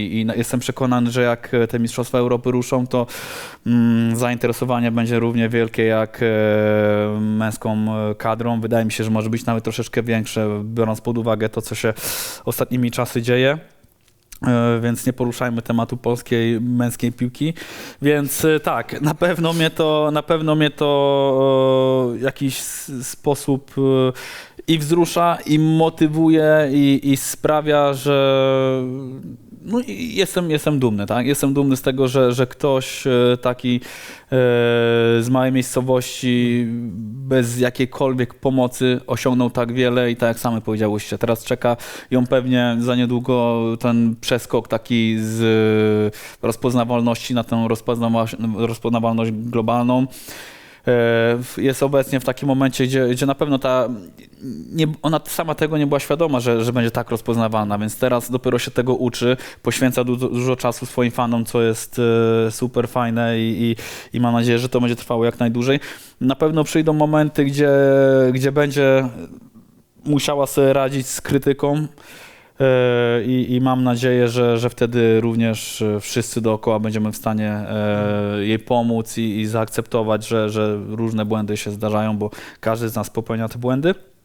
I, jestem przekonany, że jak e, te Mistrzostwa Europy ruszą, to mm, zainteresowanie będzie równie wielkie jak e, męską e, kadrą. Wydaje mi się, że może być nawet troszeczkę większe, biorąc pod uwagę to, co się ostatnimi czasy dzieje. E, Więc nie poruszajmy tematu polskiej męskiej piłki. Więc tak, na pewno mnie to, na pewno mnie to w jakiś sposób i wzrusza, i motywuje, i, i sprawia, że no jestem, jestem dumny, tak? Jestem dumny z tego, że, że ktoś e, taki e, z małej miejscowości bez jakiejkolwiek pomocy osiągnął tak wiele i tak jak sami powiedziałyście, teraz czeka ją pewnie za niedługo ten przeskok taki z e, rozpoznawalności na tę rozpoznawa- rozpoznawalność globalną. E, Jest obecnie w takim momencie, gdzie, gdzie na pewno ta, nie, ona sama tego nie była świadoma, że, że będzie tak rozpoznawana, więc teraz dopiero się tego uczy, poświęca dużo, dużo czasu swoim fanom, co jest e, super fajne i, i, i mam nadzieję, że to będzie trwało jak najdłużej. Na pewno przyjdą momenty, gdzie, gdzie będzie musiała sobie radzić z krytyką. E, I, I mam nadzieję, że, że wtedy również e, wszyscy dookoła będziemy w stanie e, jej pomóc i, i zaakceptować, że, że różne błędy się zdarzają, bo każdy z nas popełnia te błędy.